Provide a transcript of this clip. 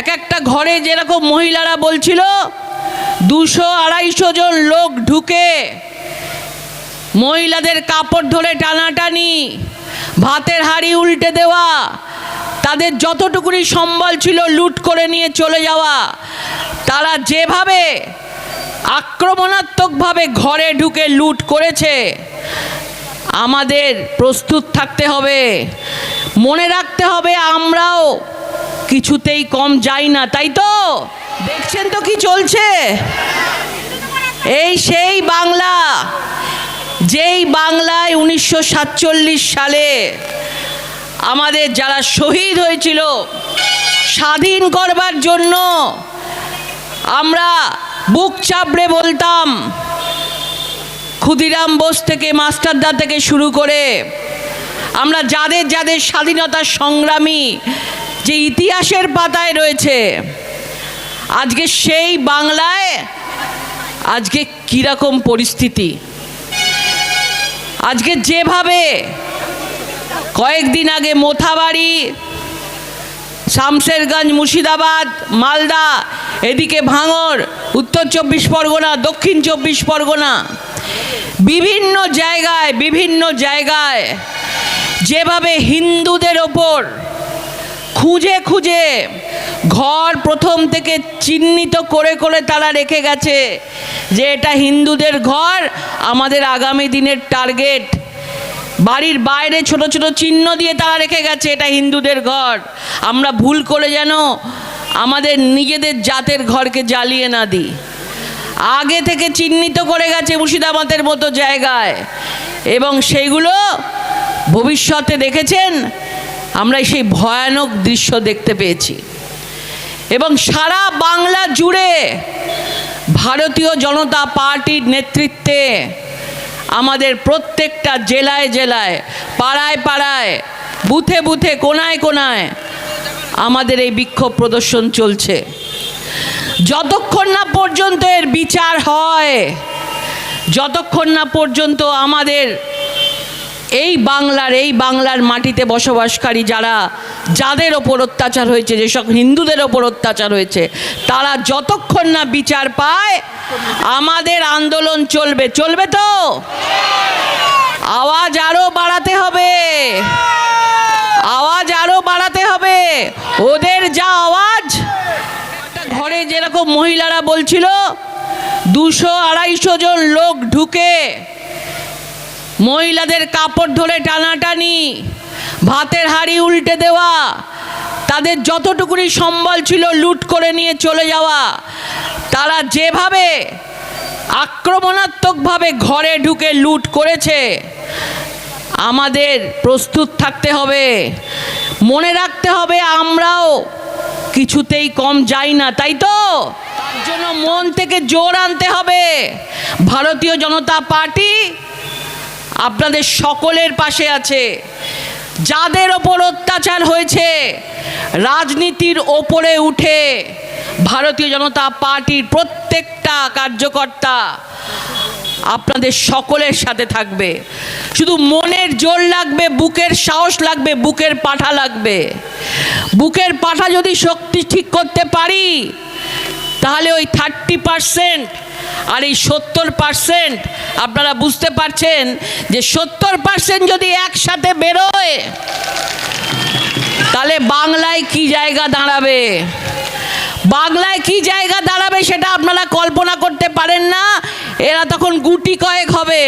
এক একটা ঘরে যেরকম মহিলারা বলছিল, দুশো আড়াইশো জন লোক ঢুকে মহিলাদের কাপড় ধরে টানাটানি, ভাতের হাঁড়ি উল্টে দেওয়া, তাদের যতটুকুনি সম্বল ছিল লুট করে নিয়ে চলে যাওয়া, তারা যেভাবে আক্রমণাত্মকভাবে ঘরে ঢুকে লুট করেছে, আমাদের প্রস্তুত থাকতে হবে। মনে রাখতে হবে আমরাও কিছুতেই কম যায় না, তাই তো? দেখছেন তো কি চলছে? এই সেই বাংলা, যেই বাংলায় উনিশশো সাতচল্লিশ সালে আমাদের যারা শহীদ হয়েছিল, স্বাধীন করবার জন্য আমরা বুক চাপড়ে বলতাম, ক্ষুদিরাম বোস থেকে মাস্টারদা থেকে শুরু করে, আমরা যাদের যাদের স্বাধীনতার সংগ্রামী যে ইতিহাসের পাতায় রয়েছে, আজকে সেই বাংলায়, আজকে কীরকম পরিস্থিতি? আজকে যেভাবে কয়েকদিন আগে মোথাবাড়ি, শামশেরগঞ্জ, মুর্শিদাবাদ, মালদা, এদিকে ভাঙর উত্তর চব্বিশ পরগনা, দক্ষিণ চব্বিশ পরগনা, বিভিন্ন জায়গায় বিভিন্ন জায়গায় যেভাবে হিন্দুদের ওপর খুঁজে খুঁজে ঘর প্রথম থেকে চিহ্নিত করে করে তারা রেখে গেছে যে এটা হিন্দুদের ঘর, আমাদের আগামী দিনের টার্গেট। বাড়ির বাইরে ছোট ছোট চিহ্ন দিয়ে তারা রেখে গেছে, এটা হিন্দুদের ঘর। আমরা ভুল করে যেন আমাদের নিজেদের জাতের ঘরকে জ্বালিয়ে না দিই। আগে থেকে চিহ্নিত করে গেছে মুর্শিদাবাদের মতো জায়গায়। এবং সেইগুলো ভবিষ্যতে দেখেছেন আমরা সেই ভয়ানক দৃশ্য দেখতে পেয়েছি। এবং সারা বাংলা জুড়ে ভারতীয় জনতা পার্টির নেতৃত্বে আমাদের প্রত্যেকটা জেলায় জেলায়, পাড়ায় পাড়ায়, বুথে বুথে কোনায় কোনায় আমাদের এই বিক্ষোভ প্রদর্শন চলছে। যতক্ষণ না পর্যন্ত এর বিচার হয়, যতক্ষণ না পর্যন্ত আমাদের এই বাংলার এই বাংলার মাটিতে বসবাসকারী যারা, যাদের ওপর অত্যাচার হয়েছে, যেসব হিন্দুদের ওপর অত্যাচার হয়েছে, তারা যতক্ষণ না বিচার পায়, আমাদের আন্দোলন চলবে। চলবে তো? আওয়াজ আরও বাড়াতে হবে। আওয়াজ আরও বাড়াতে হবে। ওদের যা আওয়াজ ঘরে যেরকম মহিলারা বলছিল, দুশো আড়াইশো জন মহিলাদের কাপড় ধরে টানাটানি, ভাতের হাঁড়ি উল্টে দেওয়া, তাদের যতটুকুনি সম্বল ছিল লুট করে নিয়ে চলে যাওয়া, তারা যেভাবে আক্রমণাত্মকভাবে ঘরে ঢুকে লুট করেছে, আমাদের প্রস্তুত থাকতে হবে। মনে রাখতে হবে আমরাও কিছুতেই কম যাই না, তাই তো? জন্য মন থেকে জোর আনতে হবে। ভারতীয় জনতা পার্টি আপনাদের সকলের পাশে আছে। যাদের ওপর অত্যাচার হয়েছে, রাজনীতির ওপরে উঠে ভারতীয় জনতা পার্টির প্রত্যেকটা কার্যকর্তা আপনাদের সকলের সাথে থাকবে। শুধু মনের জোর লাগবে, বুকের সাহস লাগবে, বুকের পাঠা লাগবে। বুকের পাঠা যদি শক্তি ঠিক করতে পারি, তাহলে ওই থার্টি পারসেন্ট আর এই সত্তর পার্সেন্ট, আপনারা বুঝতে পারছেন যে সত্তর পার্সেন্ট যদি একসাথে বেরোয়, তাহলে বাংলায় কি জায়গা দাঁড়াবে? বাংলায় কি জায়গা দাঁড়াবে সেটা আপনারা কল্পনা করতে পারেন না, এরা তখন গুটি কয়েক হবে।